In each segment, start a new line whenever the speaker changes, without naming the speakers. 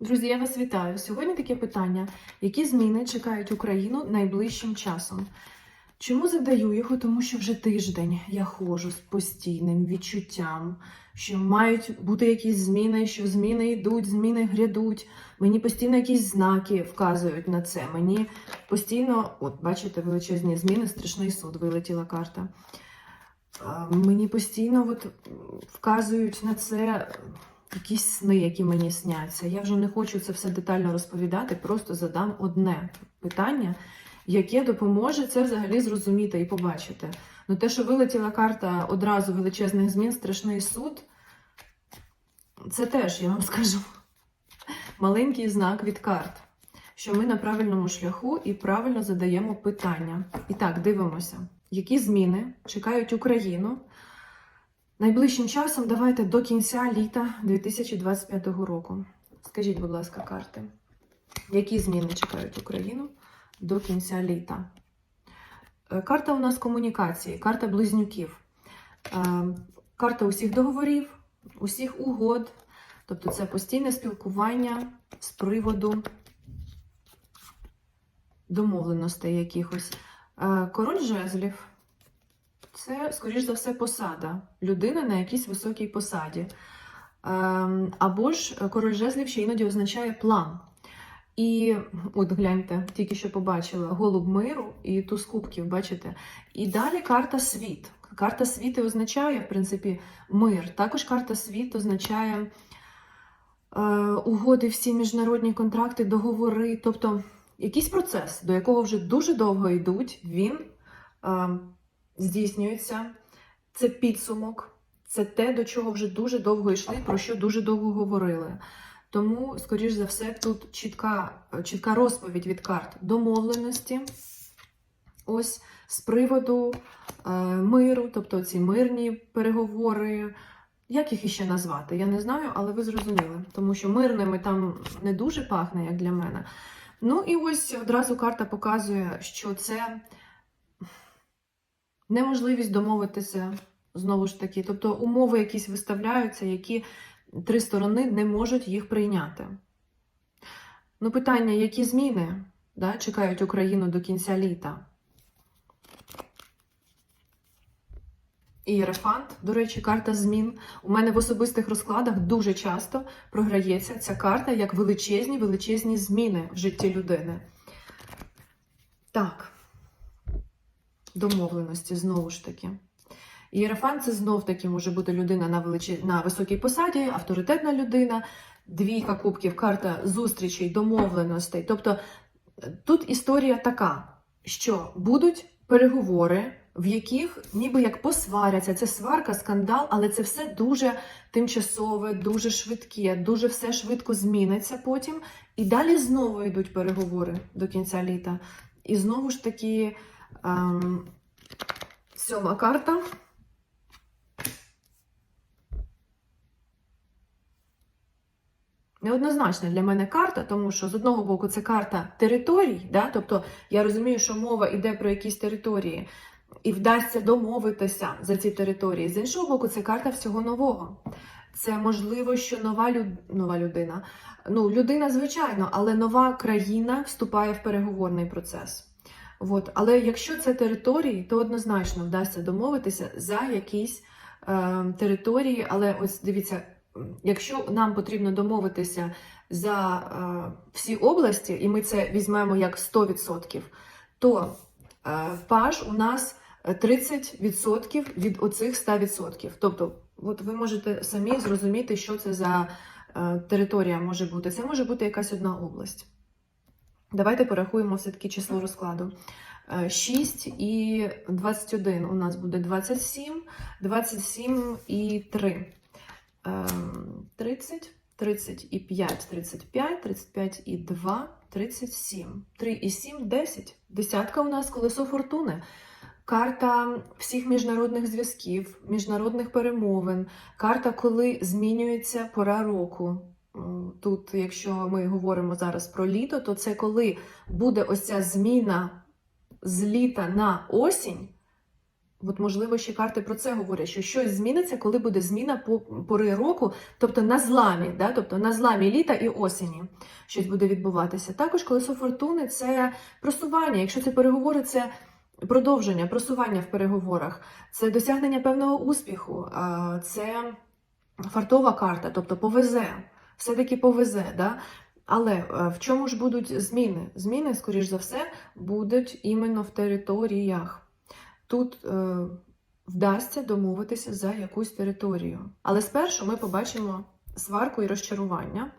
Друзі, я вас вітаю. Сьогодні таке питання: які зміни чекають Україну найближчим часом? Чому задаю його? Тому що вже тиждень я ходжу з постійним відчуттям, що мають бути якісь зміни, що зміни йдуть, зміни грядуть. Мені постійно якісь знаки вказують на це. Мені постійно, от бачите, величезні зміни, страшний суд, вилетіла карта. Мені постійно от, вказують на це якісь сни, які мені сняться. Я вже не хочу це все детально розповідати, просто задам одне питання, яке допоможе це взагалі зрозуміти і побачити. Ну, те, що вилетіла карта одразу величезних змін, страшний суд, це теж, я вам скажу, маленький знак від карт, що ми на правильному шляху і правильно задаємо питання. І так, дивимося, які зміни чекають Україну. Найближчим часом давайте до кінця літа 2025 року. Скажіть, будь ласка, карти, які зміни чекають Україну до кінця літа? Е, Карта у нас комунікації, карта близнюків, Е, карта усіх договорів, усіх угод. Тобто це постійне спілкування з приводу домовленостей якихось. Е, Король жезлів це, скоріш за все, посада. Людина на якійсь високій посаді. Ем, Або ж король жезлів ще іноді означає план. І от гляньте, тільки що побачила голуб миру і туз кубків, бачите? І далі карта світ. Карта світу означає, в принципі, мир. Також карта світ означає е, угоди, всі міжнародні контракти, договори. Тобто якийсь процес, до якого вже дуже довго йдуть, він е, здійснюється. Це підсумок, це те, до чого вже дуже довго йшли, про що дуже довго говорили. Тому, скоріш за все, тут чітка, чітка розповідь від карт домовленості. Ось з приводу е, миру, тобто ці мирні переговори. Як їх іще назвати? Я не знаю, але ви зрозуміли, тому що мирними там не дуже пахне, як для мене. Ну і ось одразу карта показує, що це неможливість домовитися знову ж таки. Тобто умови якісь виставляються, які три сторони не можуть їх прийняти. Ну, питання, які зміни да, чекають Україну до кінця літа? Ієрофант, до речі, карта змін. У мене в особистих розкладах дуже часто програється ця карта як величезні, величезні зміни в житті людини. Так, домовленості знову ж таки. Ієрофант це знов таки може бути людина на, величі... на високій посаді, авторитетна людина, двійка кубків, карта зустрічей, домовленостей. Тобто тут історія така, що будуть переговори, в яких ніби як посваряться. Це сварка, скандал, але це все дуже тимчасове, дуже швидке, дуже все швидко зміниться потім. І далі знову йдуть переговори до кінця літа. І знову ж таки сьома карта. Неоднозначна для мене карта, тому що з одного боку це карта територій, да? тобто я розумію, що мова йде про якісь території, і вдасться домовитися за ці території. З іншого боку, це карта всього нового. Це можливо, що нова люд... нова людина. Ну, людина, звичайно, але нова країна вступає в переговорний процес. От. Але якщо це території, то однозначно вдасться домовитися за якісь е, території. Але ось дивіться, якщо нам потрібно домовитися за е, всі області, і ми це візьмемо як 100%, то е, паж у нас 30% від оцих 100%. Тобто, от ви можете самі зрозуміти, що це за е, територія може бути. Це може бути якась одна область. Давайте порахуємо все-таки число розкладу. Е, 6 і 21 у нас буде 27, 27 і 3. Ем, 30, 30 і 5, 35, 35 і 2, 37. 3 і 7, 10. Десятка у нас колесо фортуни. Карта всіх міжнародних зв'язків, міжнародних перемовин, карта, коли змінюється пора року. Тут, якщо ми говоримо зараз про літо, то це коли буде ось ця зміна з літа на осінь, От, можливо, ще карти про це говорять, що щось зміниться, коли буде зміна по пори року, тобто на зламі, да? тобто на зламі літа і осені щось буде відбуватися. Також колесо фортуни це просування. Якщо це переговори, це продовження, просування в переговорах, це досягнення певного успіху, це фартова карта, тобто повезе, все-таки повезе. Да? Але е, в чому ж будуть зміни? Зміни, скоріш за все, будуть іменно в територіях. Тут е, вдасться домовитися за якусь територію. Але спершу ми побачимо сварку і розчарування.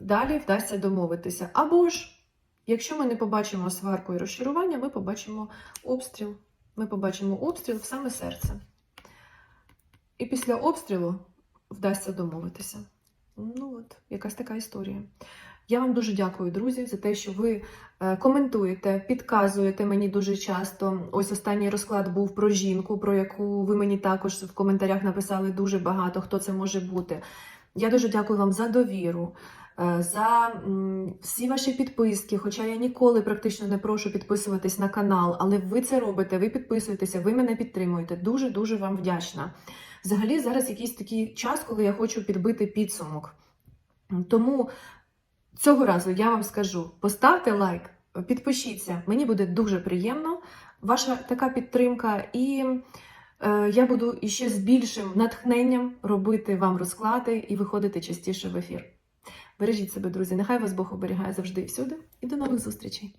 Далі вдасться домовитися. Або ж, якщо ми не побачимо сварку і розчарування, ми побачимо обстріл. Ми побачимо обстріл в саме серце. І після обстрілу вдасться домовитися. Ну от, якась така історія. Я вам дуже дякую, друзі, за те, що ви е, коментуєте, підказуєте мені дуже часто. Ось останній розклад був про жінку, про яку ви мені також в коментарях написали дуже багато, хто це може бути. Я дуже дякую вам за довіру, за всі ваші підписки. Хоча я ніколи практично не прошу підписуватись на канал, але ви це робите, ви підписуєтеся, ви мене підтримуєте. Дуже дуже вам вдячна. Взагалі, зараз якийсь такий час, коли я хочу підбити підсумок. Тому цього разу я вам скажу: поставте лайк, підпишіться. Мені буде дуже приємно. Ваша така підтримка, і е, я буду іще з більшим натхненням робити вам розклади і виходити частіше в ефір. Бережіть себе, друзі. Нехай вас Бог оберігає завжди і всюди. І до нових зустрічей!